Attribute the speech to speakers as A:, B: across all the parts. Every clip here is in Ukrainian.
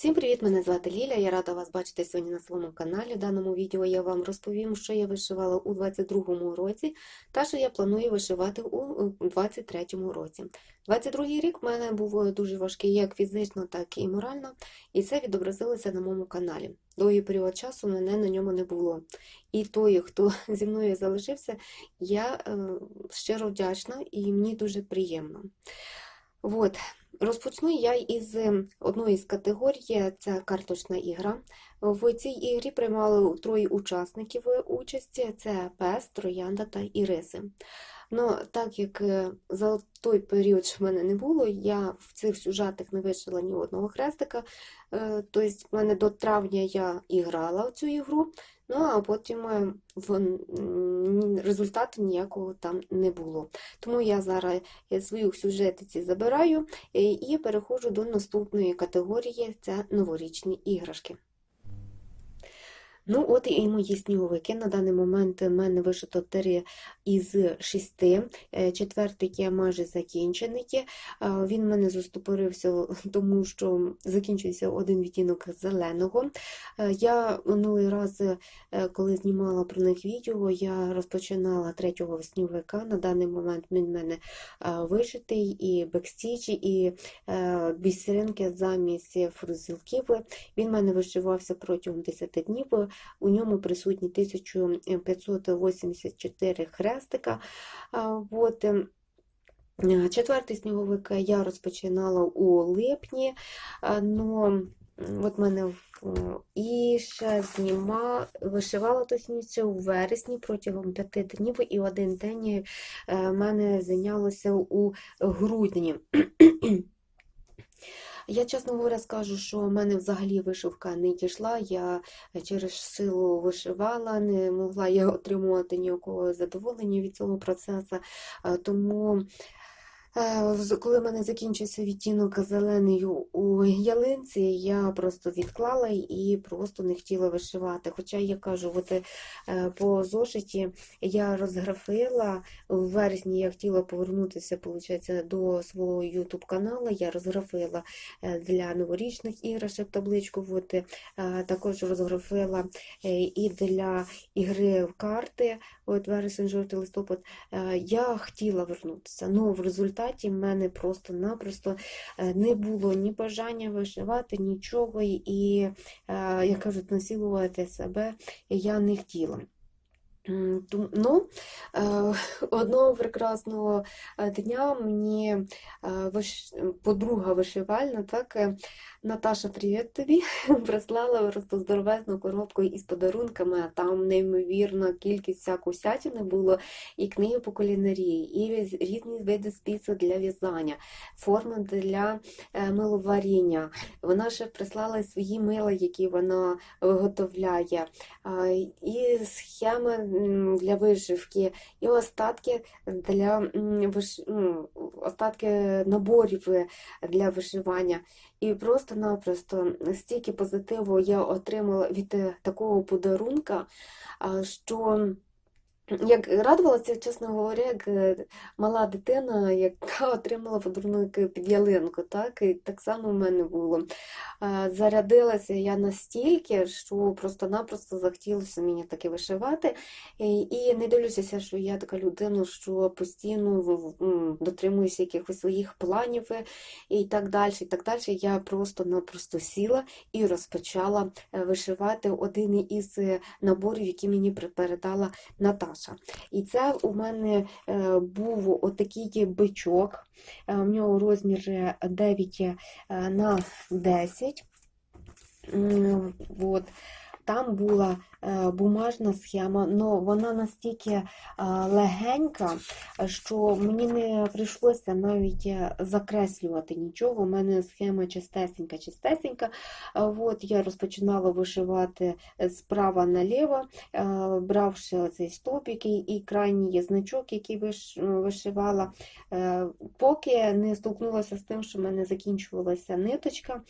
A: Всім привіт! Мене звати Ліля. Я рада вас бачити сьогодні на своєму каналі. В даному відео я вам розповім, що я вишивала у 22-му році та що я планую вишивати у 23-му році. 22-й рік в мене був дуже важкий як фізично, так і морально, і це відобразилося на моєму каналі. Довгий період часу мене на ньому не було. І той, хто зі мною залишився, я е, щиро вдячна і мені дуже приємно. От. Розпочну я із одної з категорій, це карточна ігра. В цій ігрі приймали троє учасників участі: це пес, троянда та іриси. Ну, так як за той період, в мене не було, я в цих сюжетах не вишила ні одного хрестика. Тобто, в мене до травня я і грала в цю ігру, ну а потім в результату ніякого там не було. Тому я зараз свою сюжетиці забираю і переходжу до наступної категорії це новорічні іграшки. Ну, от і мої сніговики. На даний момент в мене вишито 3 із 6. Четвертий є майже закінчений. Він в мене застопорився, тому що закінчився один відтінок зеленого. Я минулий раз, коли знімала про них відео, я розпочинала третього сніговика. На даний момент він в мене вишитий, і бекстічі, і бісеринки замість фрузілків. Він в мене вишивався протягом 10 днів. У ньому присутні 1584 хрестика. От. Четвертий сніговик я розпочинала у липні, но от мене і ще зніма, вишивала точніше у вересні протягом п'яти днів, і один день в мене зайнялося у грудні. Я, чесно говоря, скажу, що в мене взагалі вишивка не дійшла. Я через силу вишивала, не могла я отримувати ніякого задоволення від цього процесу. Тому коли в мене закінчився відтінок зелений у ялинці, я просто відклала і просто не хотіла вишивати. Хоча я кажу, от е, по зошиті я розграфила, в вересні я хотіла повернутися виходить, до свого YouTube каналу, я розграфила е, для новорічних іграшок табличку, от, е, також розграфила і для ігри в карти, от вересень, жовтий листопад. Я хотіла вернутися, але в результаті результаті в мене просто-напросто е, не було ні бажання вишивати, нічого, і, е, як кажуть, насилувати себе я не хотіла. Ну, е, Одного прекрасного дня мені подруга вишивальна, так, Наташа, привіт тобі! Прислала просто здоровезну коробку із подарунками, а там неймовірна кількість всякої сятини було, і книги по кулінарії, і різні види спіцу для в'язання, форми для е, миловаріння. Вона ще прислала свої мила, які вона виготовляє, і схеми для вишивки, і остатки для остатки наборів для вишивання. І просто-напросто стільки позитиву я отримала від е, такого подарунка, що як радувалася, чесно говоря, як е, мала дитина, яка отримала подарунок під ялинку. Так і так само в мене було. Зарядилася я настільки, що просто-напросто захотілося мені таке вишивати. І не дивлюся, що я така людина, що постійно дотримуюся якихось своїх планів і так далі. І так далі. Я просто-напросто сіла і розпочала е, вишивати один із е, наборів, які мені передала Наташа. Саша. І це у мене е, був отакий бичок, у е, нього розмір 9 е, на 10. От. Там була Е, бумажна схема, але вона настільки е, легенька, що мені не прийшлося навіть е, закреслювати нічого. У мене схема чистесенька, чистесенька. От Я розпочинала вишивати справа наліво, бравши цей стовпик і крайній значок, який вишивала, поки не столкнулася з тим, що в мене закінчувалася ниточка.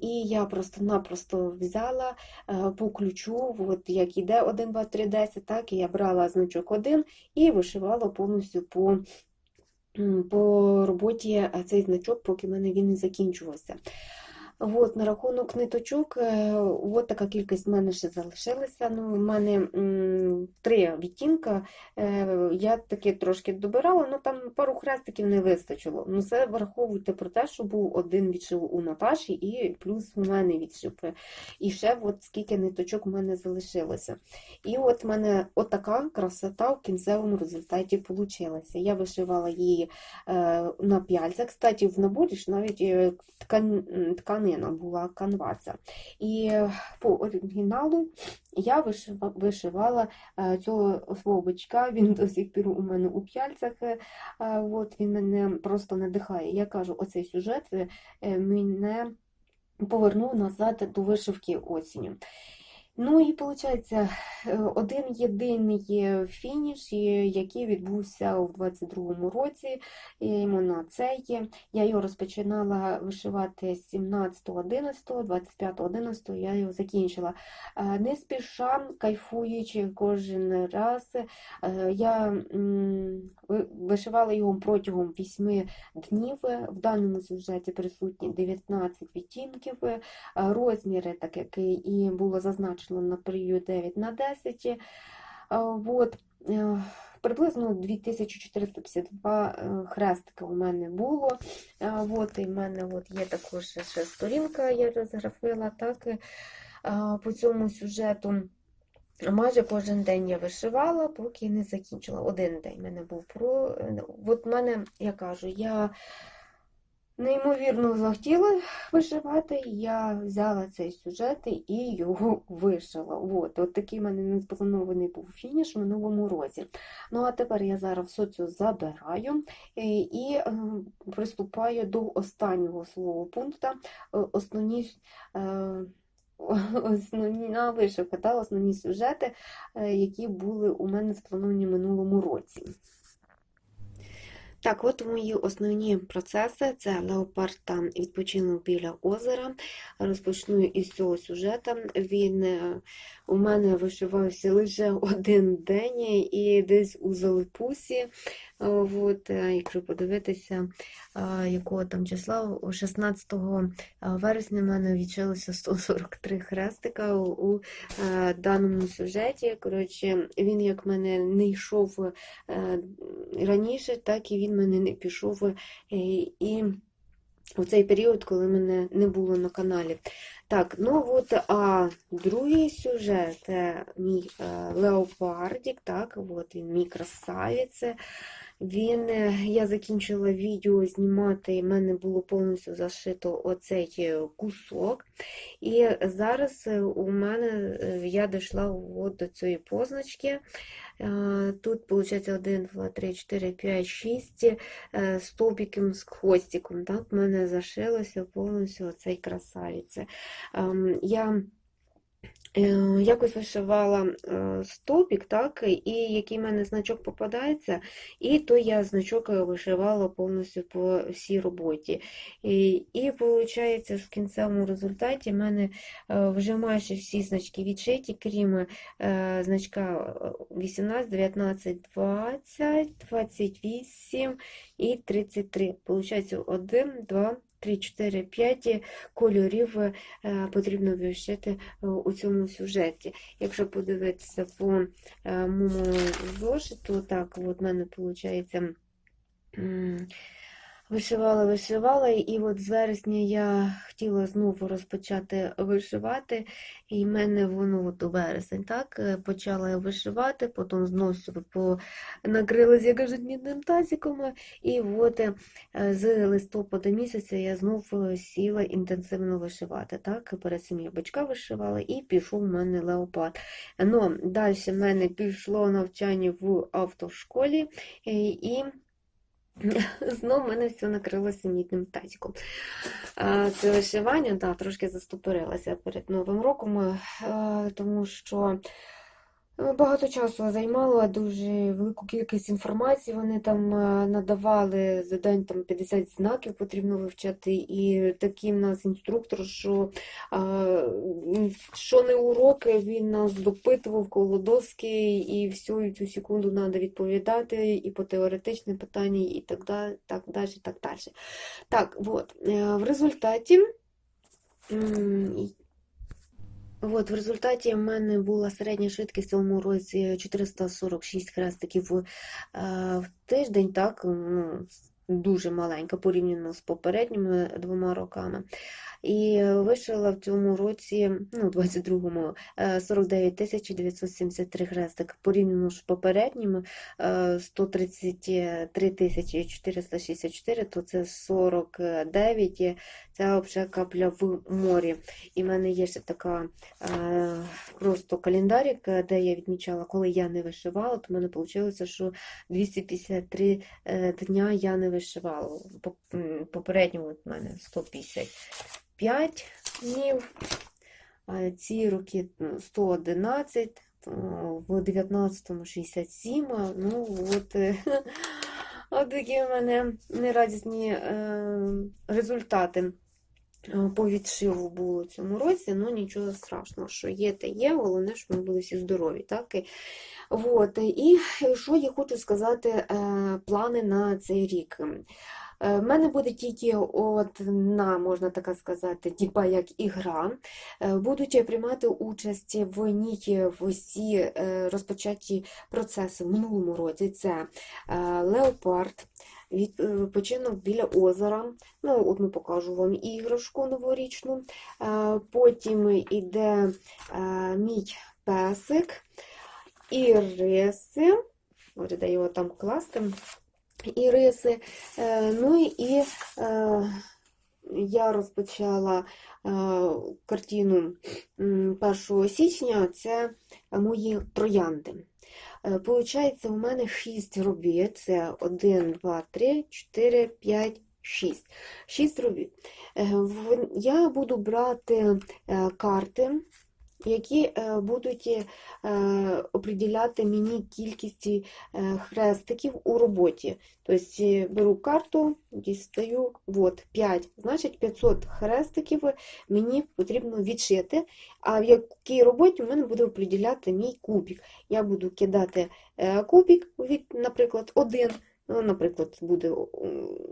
A: І я просто-напросто взяла по ключу от як іде 1, 2, 3, 10, так і я брала значок 1 і вишивала повністю по по роботі цей значок, поки в мене він не закінчувався. От, на рахунок ниточок, е, от така кількість в мене ще залишилася. Ну, у мене м, три відтінка. Е, Я таки трошки добирала, ну там пару хрестиків не вистачило. Ну, це враховуйте про те, що був один відшив у Наташі і плюс у мене відшив. І ще от скільки ниточок у мене залишилося. І от в мене отака красота в кінцевому результаті вийшла. Я вишивала її е, на п'яльцях. Кстати, в наборі ж навіть ткан, м, тканина була канваса. І по оригіналу я вишивала е, цього словочка, він до сих пір у мене у п'яльцях. е, От, він мене просто надихає. Я кажу, оцей сюжет е, мене повернув назад до вишивки осінню. Ну і виходить, один єдиний фініш, е, який відбувся у 22-му році, іменно цей. Я його розпочинала вишивати з 17.11, 25.11 я його закінчила. Е, Не спіша, кайфуючи кожен раз. Е, Я вишивала його протягом 8 днів. В даному сюжеті присутні 19 відтінків. Е, Розміри, так як і було зазначено на період 9 на 10. Е, От, е, приблизно 2452 е, хрестика у мене було. Е, От, і в мене от є також ще сторінка, я розграфила так, е, по цьому сюжету. Майже кожен день я вишивала, поки не закінчила. Один день в мене був про. От в мене, я кажу, я неймовірно захотіла вишивати, я взяла цей сюжет і його вишила. От, от такий в мене неспланований був фініш в минулому році. Ну, а тепер я зараз все це забираю е, і е, приступаю до останнього свого пункту. Е, Основні, е, основна вишивка, та, основні сюжети, які були у мене сплановані минулому році. Так, от мої основні процеси це леопард та відпочинок біля озера. Розпочну із цього сюжету. Він е, у мене вишивався лише один день і десь у Залипусі. Е, От, е, якщо подивитися, е, якого там числа, 16 вересня в мене відчилося 143 хрестика у, у даному сюжеті. Коротше, він як мене не йшов раніше, так і він мене не пішов і в цей період, коли мене не було на каналі. Так, ну от, а другий сюжет це мій е, леопардик, так, от він мій красавець. Він, я закінчила відео знімати, і в мене було повністю зашито оцей е, кусок. І зараз е, у мене е, я дійшла от до цієї позначки. Е, Тут, виходить, 1, 2, 3, 4, 5, 6 е, стовбиком з хвостиком. Так, в мене зашилося повністю оцей красавець. Ем, Я якось вишивала е, стовбик, так, і який в мене значок попадається, і то я значок е, вишивала повністю по всій роботі. І, і виходить, в кінцевому результаті в мене е, вже майже всі значки відшиті, крім е, значка е, 18, 19, 20, 28 і 33. Получається 1, 2, 3, 4, 5 кольорів е, потрібно вивчити е, у цьому сюжеті. Якщо подивитися по е, моєму зошиту, так, от в мене виходить. Вишивала, вишивала, і от з вересня я хотіла знову розпочати вишивати, і в мене воно от у вересень, так, е, почала я вишивати, потім знову по... накрилась, як кажуть, мідним тазиком, і от е, з листопада місяця я знову сіла інтенсивно вишивати, так, перед цим я бичка вишивала, і пішов у мене леопард. Ну, далі в мене пішло навчання в автошколі, і Знов мене все накрилося мідним тазиком. Це вишивання, да, трошки застопорилася перед Новим роком, е, тому що багато часу займало, дуже велику кількість інформації. Вони там е, надавали за день там 50 знаків потрібно вивчати. І такий в нас інструктор, що, що не уроки, він нас допитував коло доски, і всю цю секунду треба відповідати, і по теоретичним питанням, і так далі, так далі, так далі. Так, от, е, в результаті. От, в результаті в мене була середня швидкість в цьому році 446 хрестиків е, в тиждень, так, ну, дуже маленька порівняно з попередніми двома роками. І вишила в цьому році, ну, 22-му, е, 49 тисяч 973 хрестик. Порівняно з попередніми е, 133 тисячі 464, то це 49, і це взагалі капля в морі. І в мене є ще така е, просто календарик, е, де я відмічала, коли я не вишивала, то в мене вийшло, що 253 е, дня я не вишивала. По- Попередньому в мене 155 днів, ці роки ну, 111, в 19-му 67, а, ну от, е, от такі в мене нерадісні е, результати е, по відшиву було цьому році, ну нічого страшного, що є, те є, головне, що ми були всі здорові. Так? От, і що я хочу сказати, е, плани на цей рік. Е, В мене буде тільки одна, можна так сказати, типа як ігра. Е, Будуть приймати участь в ній всі е, розпочаті процеси в минулому році. Це леопард, відпочинок біля озера. Ну, одну покажу вам іграшку новорічну. Потім іде е, мій песик, іриси. Ось де його там класти. Іриси. Е, Ну і е, я розпочала е, картину 1 січня, це мої троянди. Получається, у мене 6 робіт. Це 1, 2, 3, 4, 5, 6. 6 робіт. Я буду брати карти, які е, будуть е, определяти мені кількість е, хрестиків у роботі. Тобто е, беру карту, дістаю, от 5, значить 500 хрестиків мені потрібно відшити, а в якій роботі в мене буде определяти мій кубик. Я буду кидати е, кубик, наприклад, один. Ну, наприклад, буде,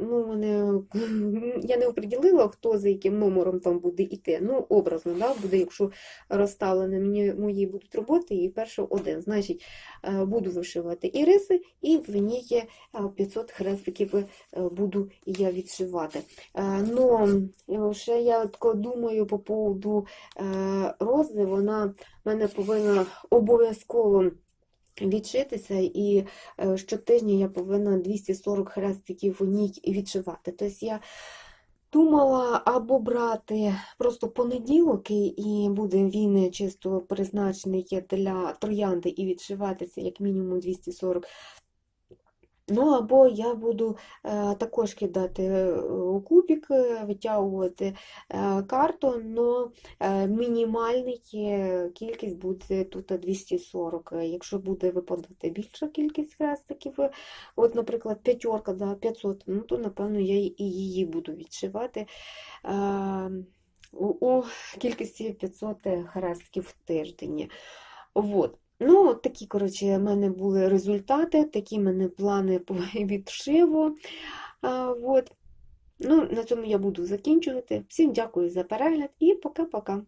A: ну, мене, я не определила, хто за яким номером там буде йти. Ну, образно, да, буде, якщо розставлені мені мої будуть роботи, і перше один. Значить, е, буду вишивати іриси, і в ній є е, 500 хрестиків е, буду я відшивати. Е, е, ще я тако думаю по поводу е, рози, вона мене повинна обов'язково відшитися, і е, щотижня я повинна 240 хрестиків в ній відшивати. Тобто я думала або брати просто понеділок, і буде він чисто призначений для троянди і відшиватися як мінімум 240. Ну, або я буду е, також кидати е, у кубик, е, витягувати карту, але мінімальна кількість буде тут 240. Е, Якщо буде випадати більша кількість хрестиків, от, наприклад, п'ятерка, да, 500, ну, то, напевно, я і її буду відшивати у, кількості 500 хрестків в тиждень. Вот. Ну, такі, коротше, в мене були результати, такі в мене плани по відшиву. А, от. Ну, на цьому я буду закінчувати. Всім дякую за перегляд і пока-пока.